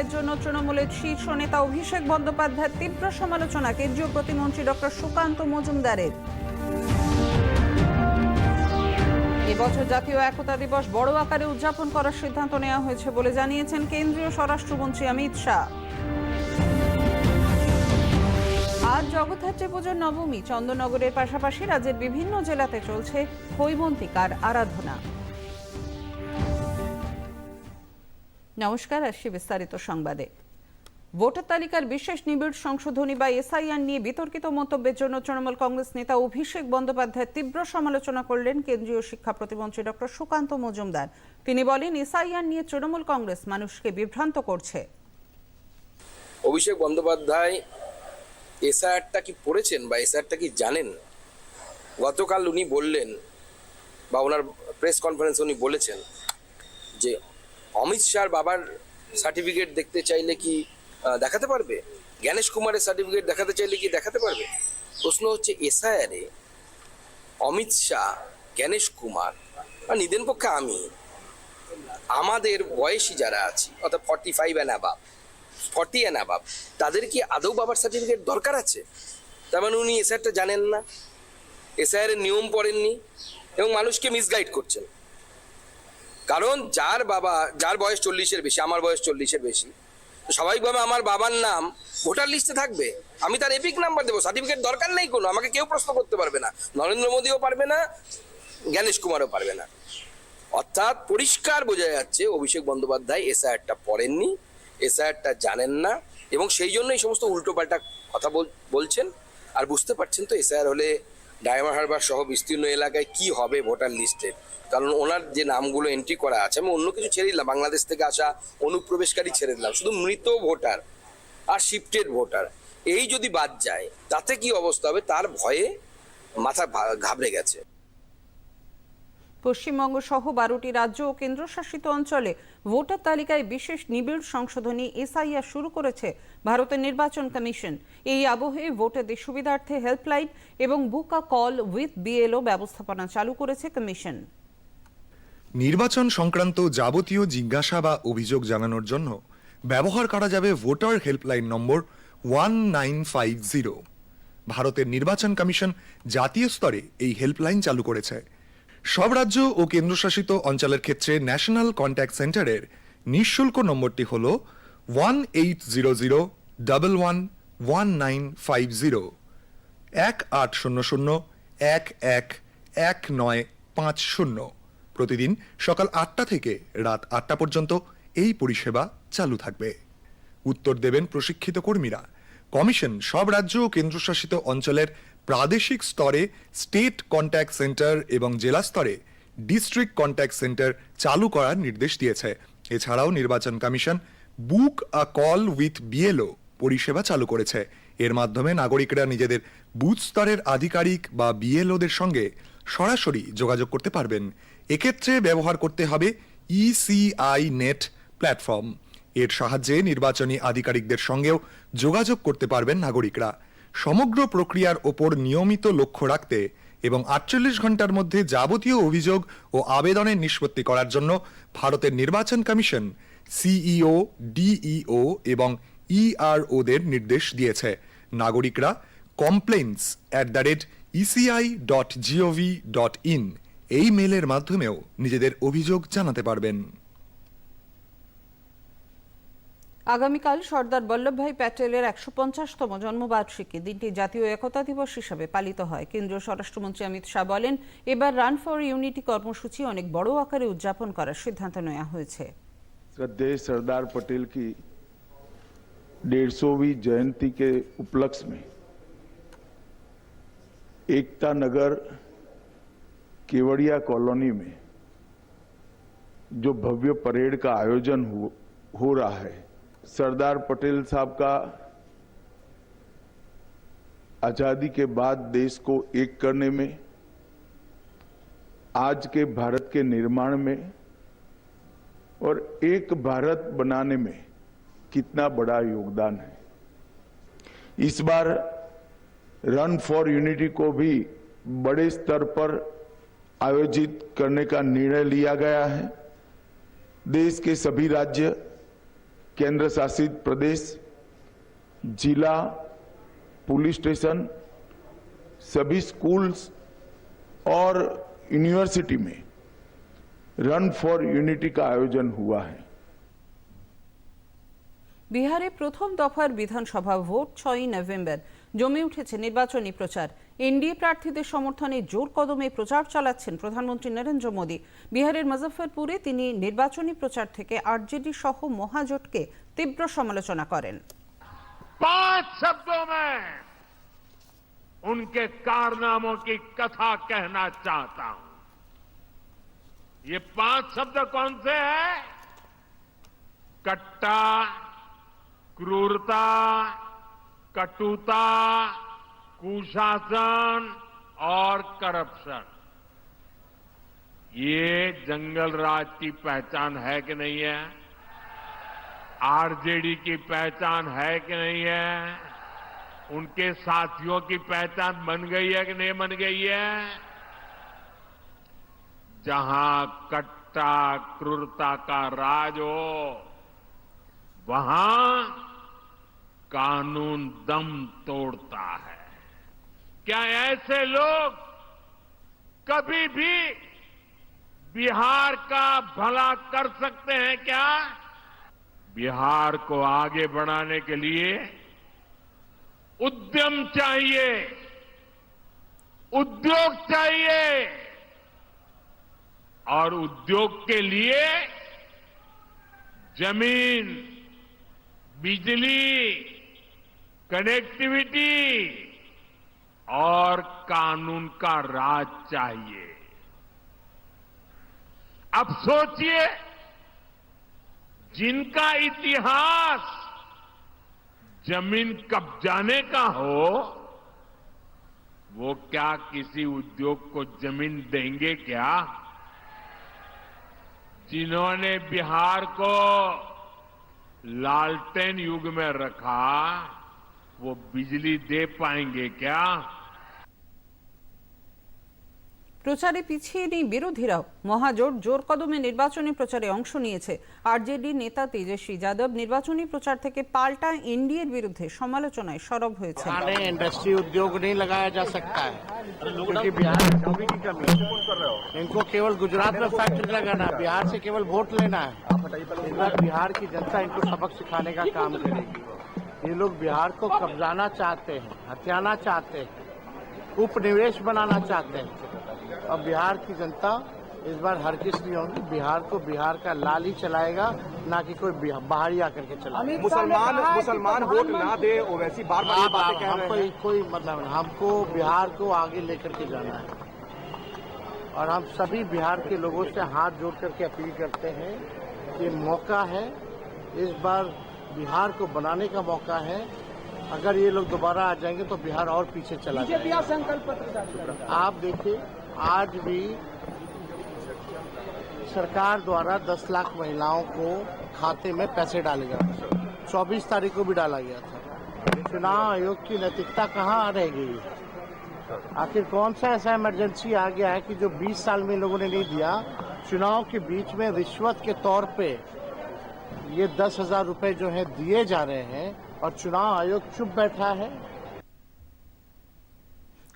মন্তব্যের জন্য তৃণমূলের শীর্ষ নেতা অভিষেক বন্দ্যোপাধ্যায়ের তীব্র সমালোচনা কেন্দ্রীয় প্রতিমন্ত্রী ডক্টর সুকান্ত মজুমদারের। এবছর জাতীয় একতা দিবস বড় আকারে উদযাপন করার সিদ্ধান্ত নেওয়া হয়েছে বলে জানিয়েছেন কেন্দ্রীয় স্বরাষ্ট্রমন্ত্রী অমিত শাহ। আজ জগদ্ধাত্রী পুজোর নবমী, চন্দননগরের পাশাপাশি রাজ্যের বিভিন্ন জেলাতে চলছে হৈমন্তিকার আরাধনা। নমস্কার, আসছি বিস্তারিত সংবাদে। ভোটার তালিকার বিশেষ নিবিড় সংশোধনী বা এসআইআর নিয়ে বিতর্কিত মন্তব্যের জন্য তৃণমূল কংগ্রেস নেতা অভিষেক বন্দ্যোপাধ্যায় তীব্র সমালোচনা করলেন কেন্দ্রীয় শিক্ষা প্রতিমন্ত্রী ডক্টর সুকান্ত মজুমদার। তিনি বলেন, এসআইআর নিয়ে তৃণমূল কংগ্রেস মানুষকে বিভ্রান্ত করছে। অভিষেক বন্দ্যোপাধ্যায় এসআরটা কি পড়েছেন বা এসআরটা কি জানেন? গতকাল উনি বললেন বা ওনার প্রেস কনফারেন্সে উনি বলেছেন যে অমিত শাহর বাবার সার্টিফিকেট দেখতে চাইলে কি দেখাতে পারবে? জ্ঞানেশ কুমারের সার্টিফিকেট দেখাতে চাইলে কি দেখাতে পারবে? প্রশ্ন হচ্ছে, এসআইআরে অমিত শাহ, জ্ঞানেশ কুমার আর নিদেন পক্ষে আমি, আমাদের বয়সী যারা আছি, অর্থাৎ forty five and above forty and above তাদের কি আদৌ বাবার সার্টিফিকেট দরকার আছে? তার মানে উনি এসআইআরটা জানেন না। এসআইআর এর নিয়ম পড়েননি এবং মানুষকে মিসগাইড করছেন। কারণ যার বাবা, যার বয়স চল্লিশের বেশি, আমার বয়স চল্লিশের বেশি স্বাভাবিকভাবে আমার বাবার নাম ভোটার লিস্টে থাকবে। আমি তার এপিক নাম্বার দেবো, সার্টিফিকেট দরকার নেই কোনো, আমাকে কেউ প্রশ্ন করতে পারবে না, নরেন্দ্র মোদীও পারবে না, জ্ঞানেশ কুমারও পারবে না। অর্থাৎ পরিষ্কার বোঝা যাচ্ছে, অভিষেক বন্দ্যোপাধ্যায় এসআইআরটা পড়েননি, এসআইআরটা জানেন না, এবং সেই জন্য এই সমস্ত উল্টোপাল্টা কথা বলছেন, আর বুঝতে পারছেন তো এসআইআর হলে ডায়মন্ড হারবার সহ বিস্তীর্ণ এলাকায় কি হবে ভোটার লিস্টের কারণ ওনার যে নামগুলো এন্ট্রি করা আছে, আমি অন্য কিছু ছেড়ে দিলাম। বাংলাদেশ থেকে আসা অনুপ্রবেশকারী ছেড়ে দিলাম, শুধু মৃত ভোটার আর শিফটেড ভোটার। এই যদি বাদ যায়, তাতে কি অবস্থা হবে? তার ভয়ে মাথা ঘাবড়ে গেছে। পশ্চিমবঙ্গ সহ বারোটি রাজ্য ও কেন্দ্রশাসিত অঞ্চলে ভোটার তালিকায় বিশেষ নিবিড় সংশোধনী এসআইআর শুরু করেছে ভারতের নির্বাচন কমিশন। এই আবহে ভোটারদের সুবিধার্থে হেল্পলাইন এবং বুকা কল উইথ বিএলও ব্যবস্থাপনা চালু করেছে কমিশন। নির্বাচন সংক্রান্ত যাবতীয় জিজ্ঞাসা বা অভিযোগ জানানোর জন্য ব্যবহার করা যাবে voter helpline number one nine five zero. ভারতের নির্বাচন কমিশন জাতীয় স্তরে এই হেল্পলাইন চালু করেছে। সব রাজ্য ও কেন্দ্রশাসিত অঞ্চলের ক্ষেত্রে ন্যাশনাল কন্ট্যাক্ট সেন্টারের নিঃশুল্ক নম্বরটি হল one eight zero zero double one one nine five zero এক আট শূন্য শূন্য, এক এক এক নয় পাঁচ শূন্য। প্রতিদিন সকাল আটটা থেকে রাত আটটা পর্যন্ত এই পরিষেবা চালু থাকবে। উত্তর দেবেন প্রশিক্ষিত কর্মীরা। কমিশন সব রাজ্য ও কেন্দ্রশাসিত অঞ্চলের প্রাদেশিক স্তরে স্টেট কন্ট্যাক্ট সেন্টার এবং জেলা স্তরে ডিস্ট্রিক্ট কন্ট্যাক্ট সেন্টার চালু করার নির্দেশ দিয়েছে। এছাড়াও নির্বাচন commission book a call with BLO পরিষেবা চালু করেছে। এর মাধ্যমে নাগরিকরা নিজেদের বুথ স্তরের আধিকারিক বা বিএলওদের সঙ্গে সরাসরি যোগাযোগ করতে পারবেন। এক্ষেত্রে ব্যবহার করতে হবে ইসিআই নেট প্ল্যাটফর্ম এর সাহায্যে নির্বাচনী আধিকারিকদের সঙ্গেও যোগাযোগ করতে পারবেন নাগরিকরা। সমগ্র প্রক্রিয়ার ওপর নিয়মিত লক্ষ্য রাখতে এবং আটচল্লিশ ঘণ্টার মধ্যে যাবতীয় অভিযোগ ও আবেদনের নিষ্পত্তি করার জন্য ভারতের নির্বাচন কমিশন, সিইও, ডিইও এবং ইআরওদের নির্দেশ দিয়েছে। নাগরিকরা complaints at the rate ECI dot gov dot in এই মেলের মাধ্যমেও নিজেদের অভিযোগ জানাতে পারবেন। আগামীকাল সর্দার বল্লভভাই প্যাটেলের একশো পঞ্চাশতম জন্মবার্ষিকী দিনটি জাতীয় একতা দিবস হিসাবে পালিত হয় কেন্দ্রীয় স্বরাষ্ট্রমন্ত্রী অমিত শাহ বলেন এবার রান ফর ইউনিটি কর্মসূচি অনেক বড় আকারে উদযাপন করার সিদ্ধান্ত নেওয়া হয়েছে श्रद्धेय सरदार पटेल की डेढ़ सौवीं जयंती के उपलक्ष्य में एकता नगर केवड़िया कॉलोनी में जो भव्य परेड का आयोजन हो, हो रहा है सरदार पटेल साहब का आज़ादी के बाद देश को एक करने में, आज के भारत के निर्माण में और एक भारत बनाने में कितना बड़ा योगदान है। इस बार रन फॉर यूनिटी को भी बड़े स्तर पर आयोजित करने का निर्णय लिया गया है। देश के सभी राज्य केंद्र शासित प्रदेश, जिला, पुलिस स्टेशन, सभी स्कूल्स और यूनिवर्सिटी में रन फॉर यूनिटी का आयोजन हुआ है। বিহারে প্রথম দফার বিধানসভা ভোট ছয়ই নভেম্বর জমে উঠেছে নির্বাচনী প্রচার এনডিএ প্রার্থীদের সমর্থনে জোর কদমে প্রচার চালাচ্ছেন প্রধানমন্ত্রী নরেন্দ্র মোদী বিহারের মুজফ্ফরপুরে তিনি নির্বাচনী প্রচার থেকে আরজেডি সহ মহাজোটকে তীব্র সমালোচনা করেন पांच शब्दों में उनके कारनामों की कथा कहना चाहता हूं ये पांच शब्द कौन से हैं कट्टा क्रूरता, कटुता, कुशासन और करप्शन। ये जंगल राज की पहचान है कि नहीं है? आरजेडी की पहचान है कि नहीं है? उनके साथियों की पहचान बन गई है कि नहीं बन गई है? जहाँ कट्टा, क्रूरता का राज हो, वहाँ कानून दम तोड़ता है। क्या ऐसे लोग कभी भी बिहार का भला कर सकते हैं क्या? बिहार को आगे बढ़ाने के लिए उद्यम चाहिए, उद्योग चाहिए, और उद्योग के लिए ज़मीन, बिजली कनेक्टिविटी और कानून का राज चाहिए। अब सोचिए, जिनका इतिहास ज़मीन कब्जाने का हो, वो क्या किसी उद्योग को ज़मीन देंगे क्या? जिन्होंने बिहार को लालटेन युग में रखा वो बिजली दे पाएंगे क्या প্রচারে পিছিয়ে নেই বিরোধীরাও মহাজোট জোর কদমে নির্বাচনী প্রচারে অংশ নিয়েছে আরজেডি নেতা তেজস্বী যাদব নির্বাচনী প্রচার থেকে পাল্টা এনডিএর বিরুদ্ধে সমালোচনায় সরব হয়েছে पुराने इंडस्ट्री उद्योग नहीं लगाया जा सकता है क्योंकि बिहार में भूमि की कमी है इनको केवल गुजरात में फैक्ट्री लगाना है बिहार से केवल वोट लेना है इस बार बिहार की जनता इनको सबक सिखाने का काम करेगी ये लोग बिहार को कब्जाना चाहते हैं हथियाना चाहते हैं उपनिवेश बनाना चाहते हैं। और बिहार की जनता इस बार हर किस नहीं होगी? बिहार को बिहार का लाल ही चलाएगा ना कि कोई बिहा- बाहरी आकर के चलाएगा। मुसलमान मुसलमान वोट ना दे वैसी बार बार आप, बातें आप, कह हमको रहे हैं। कोई मतलब नहीं हमको बिहार को आगे लेकर के जाना है। और हम सभी बिहार के लोगों से हाथ जोड़ करके अपील करते हैं कि मौका है इस बार बिहार को बनाने का मौका है। अगर ये लोग दोबारा आ जाएँगे तो बिहार और पीछे चला जाएगा। संकल्प पत्र आप देखिए आज भी सरकार द्वारा 10 लाख महिलाओं को खाते में पैसे डाले गए थे चौबीस तारीख को भी डाला गया था। चुनाव आयोग की नैतिकता कहाँ आ रह गई? आखिर कौन सा ऐसा इमरजेंसी आ गया है कि जो 20 साल में लोगों ने नहीं दिया? चुनाव के बीच में रिश्वत के तौर पे ये दस हजार रुपए जो है दिए जा रहे हैं और चुनाव आयोग चुप बैठा है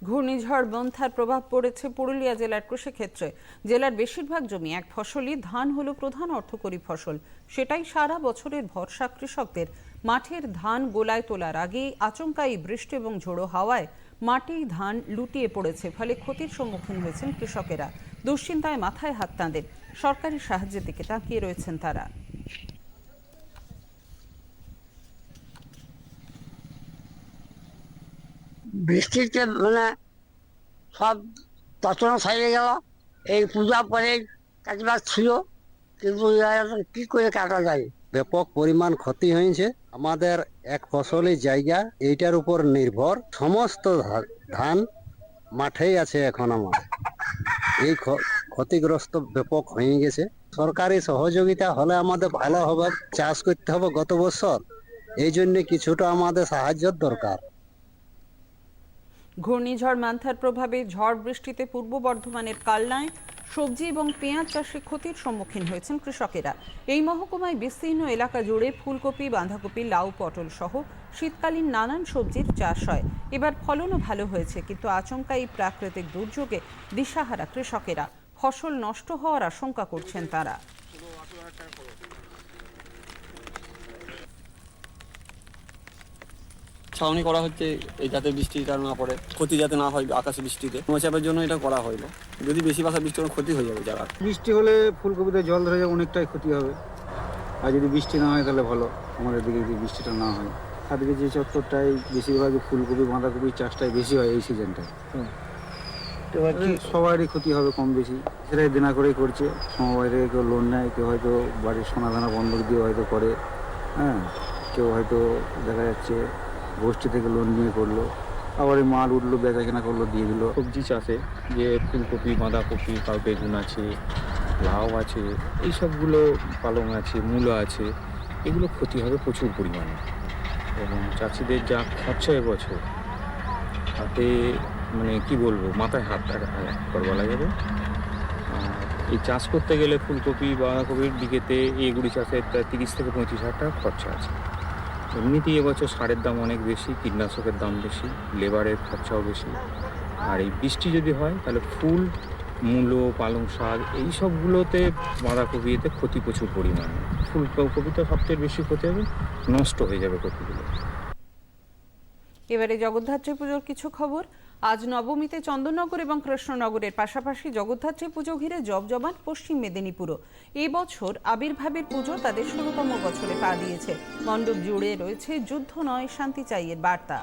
ঘূর্ণিঝড় বন্থার প্রভাব পড়েছে পুরুলিয়া জেলার কৃষিক্ষেত্রে জেলার বেশিরভাগ জমি এক ফসলি ধান হলো প্রধান অর্থকরী ফসল সেটাই সারা বছরের ভরসা কৃষকদের মাঠের ধান গোলায় তোলার আগেই আচমকাই বৃষ্টি এবং ঝোড়ো হাওয়ায় মাটি ধান লুটিয়ে পড়েছে ফলে ক্ষতির সম্মুখীন হয়েছেন কৃষকেরা দুশ্চিন্তায় মাথায় হাত তাঁদের সরকারি সাহায্যের দিকে তাকিয়ে রয়েছেন তারা বৃষ্টিতে মানে সব তছনছ হয়ে গেল। এই পূজা পরে কাজবাজ ছিল, কিন্তু কি করে কাটা যায়? ব্যাপক পরিমাণ ক্ষতি হয়েছে। আমাদের এক ফসলি জায়গা, এইটার উপর নির্ভর। সমস্ত ধান মাঠেই আছে এখন আমার এই ক্ষতিগ্রস্ত ব্যাপক হয়ে গেছে। সরকারি সহযোগিতা হলে আমাদের ভালো হবে, চাষ করতে হবে গত বছর। এই জন্য কিছুটা আমাদের সাহায্যের দরকার। ঘূর্ণিঝড় মান্থার প্রভাবে ঝড় বৃষ্টিতে পূর্ব বর্ধমানের কালনায় সবজি এবং পেঁয়াজ চাষে ক্ষতির সম্মুখীন হয়েছেন কৃষকেরা। এই মহকুমায় বিস্তীর্ণ এলাকা জুড়ে ফুলকপি, বাঁধাকপি, লাউ, পটল সহ শীতকালীন নানান সবজির চাষ হয়। এবার ফলনও ভালো হয়েছে, কিন্তু আচমকা এই প্রাকৃতিক দুর্যোগে দিশাহারা কৃষকেরা। ফসল নষ্ট হওয়ার আশঙ্কা করছেন তারা। ছাউনি করা হচ্ছে এই যাতে বৃষ্টিটা না পড়ে ক্ষতি যাতে না হয় আকাশে বৃষ্টিতে। মোচাপের জন্য এটা করা হইল। যদি বেশি বাসা বৃষ্টি হলে ক্ষতি হয়ে যাবে যারা বৃষ্টি হলে ফুলকপিতে জল ধরে যাবে অনেকটাই ক্ষতি হবে। আর যদি বৃষ্টি না হয় তাহলে ভালো আমাদের দিকে যদি বৃষ্টিটা না হয়। আদিকে যে চত্বরটাই বেশিরভাগই ফুলকপি বাঁধাকপির চাষটাই বেশি হয় এই সিজনটায়। এবার কি সবারই ক্ষতি হবে কম বেশি। সেটাই দেনা করেই করছে। সমবায় থেকে কেউ লোন নেয় কেউ হয়তো বাড়ির সোনা দানা বন্ধক দিয়ে হয়তো করে। হ্যাঁ কেউ হয়তো দেখা যাচ্ছে গোষ্ঠী থেকে লোন নিয়ে করল। আবার এই মাল উঠল বেচা কেনা করল, দিয়ে দিল। সবজি চাষে যে ফুলকপি, বাঁধাকপি কাউ বেগুন আছে, লাউ আছে এই সবগুলো পালং আছে, মূলো আছে, এগুলো ক্ষতি হবে প্রচুর পরিমাণে। এবং চাষিদের যা খরচা এবছর, তাতে মানে কি বলব, মাথায় হাত একবার বলা যাবে। এই চাষ করতে গেলে ফুলকপি, বাঁধাকপির দিকেতে এগুলি চাষে তিরিশ থেকে পঁয়ত্রিশ হাজার টাকা খরচা আছে। এমনিতেই এবছর সারের দাম অনেক বেশি, কীটনাশকের দাম বেশি, লেবারের খরচাও বেশি। আর এই বৃষ্টি যদি হয়, তাহলে ফুল, মূলো, পালং শাক, এই সবগুলোতে বাঁধাকপি এতে ক্ষতি প্রচুর পরিমাণে। ফুলকপিতে সবচেয়ে বেশি ক্ষতি হবে, নষ্ট হয়ে যাবে কপিগুলো। এবারে জগদ্ধাত্রী পুজোর কিছু খবর। আজ নবমীতে চন্দননগর এবং কৃষ্ণনগরের পাশাপাশি জগদ্ধাত্রী পুজো ঘিরে জবজমান পশ্চিম মেদিনীপুরও। এবছর আবির্ভাবের পুজো তাদের ষোলতম বছরে পা দিয়েছে। মণ্ডপ জুড়ে রয়েছে যুদ্ধ নয়, শান্তি চাইয়ের বার্তা।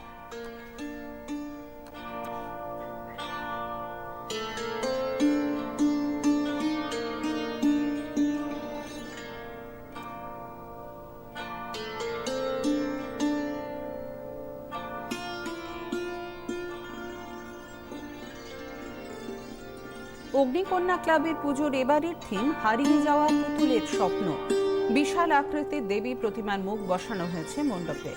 অগ্নিকন্যা ক্লাবের পুজোর এবারের থিম হারিয়ে যাওয়া পুতুলের স্বপ্ন। বিশাল আকৃতির দেবী প্রতিমার মুখ বসানো হয়েছে মণ্ডপে।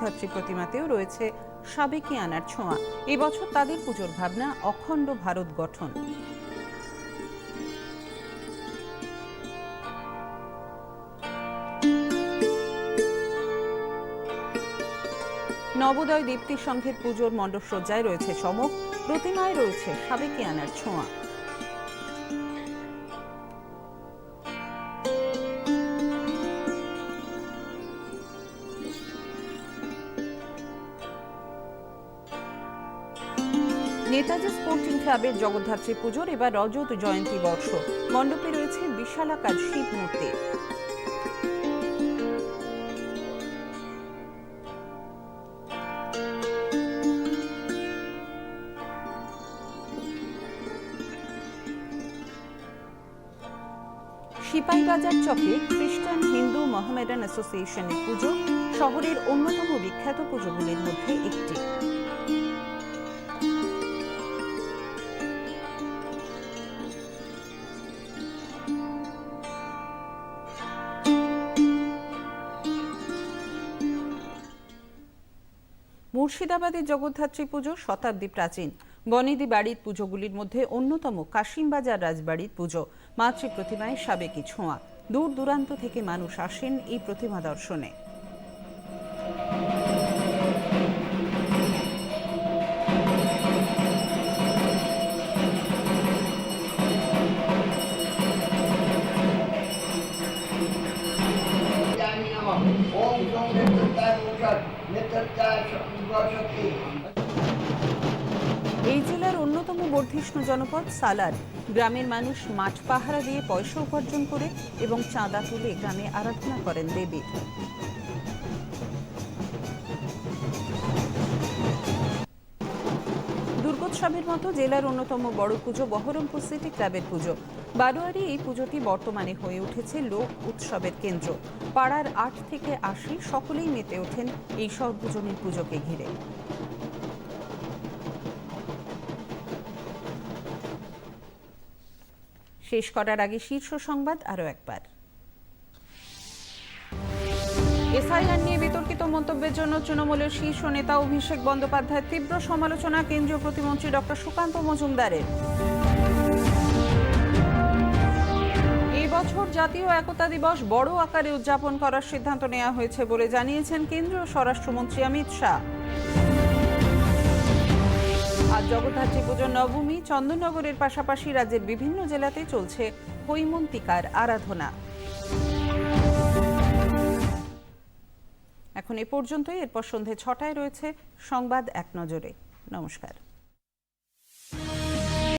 পুজোর প্রতিমাতেও রয়েছে সাবেকি আনার ছোঁয়া। এবছর তাদের পুজোর ভাবনা অখণ্ড ভারত গঠন। নবোদয় দীপ্তি সংঘের পুজোর মণ্ডপসজ্জায় রয়েছে চমক। প্রতিমায় রয়েছে সাবেকি আনার ছোঁয়া। ক্লাবের জগদ্ধাত্রী পুজোর এবার রজত জয়ন্তী বর্ষ। মণ্ডপে রয়েছে বিশালাকার শিব মূর্তি। সিপাহীবাজার চকে খ্রিস্টান হিন্দু মোহামেডান অ্যাসোসিয়েশনের পুজো, শহরের অন্যতম বিখ্যাত পুজোগুলির মধ্যে একটি। মুর্শিদাবাদের জগদ্ধাত্রী পুজো শতাব্দী প্রাচীন। বনেদি বাড়ির পুজোগুলির মধ্যে অন্যতম কাশিমবাজার রাজবাড়ির পুজো, মাতৃ প্রতিমায় সাবেকি ছোঁয়া। দূর দূরান্ত থেকে মানুষ আসেন এই প্রতিমা দর্শনে। এই জেলার অন্যতম বর্ধিষ্ণু জনপদ সালার। গ্রামের মানুষ মাঠ পাহারা দিয়ে পয়সা উপার্জন করে এবং চাঁদা তুলে গ্রামে আরাধনা করেন দেবীর দুর্গোৎসবের মতো জেলার অন্যতম বড় পুজো বহরমপুর সিটি ক্লাবের পুজো। বারোয়ারি এই পুজোটি বর্তমানে হয়ে উঠেছে লোক উৎসবের কেন্দ্র। পাড়ার আট থেকে আশি সকলেই মেতে ওঠেন এই সর্বজনীন পুজোকে ঘিরে। শেষ করার আগে শীর্ষ সংবাদ আরও একবার। এসআইআর নিয়ে বিতর্কিত মন্তব্যের জন্য তৃণমূলের শীর্ষ নেতা অভিষেক বন্দ্যোপাধ্যায়ের তীব্র সমালোচনা কেন্দ্রীয় প্রতিমন্ত্রী ডক্টর সুকান্ত মজুমদারের। বছর জাতীয় একতা দিবস বড় আকারে উদযাপন করার সিদ্ধান্ত নেওয়া হয়েছে বলে জানিয়েছেন কেন্দ্রীয় স্বরাষ্ট্রমন্ত্রী অমিত শাহ। আজ জগদ্ধাত্রী পুজো নবমী চন্দননগরের পাশাপাশি রাজ্যের বিভিন্ন জেলাতে চলছে হৈমন্তিকার আরাধনা। এখন এ পর্যন্তই, এরপর সন্ধে ছটায় রয়েছে সংবাদ এক নজরে। নমস্কার।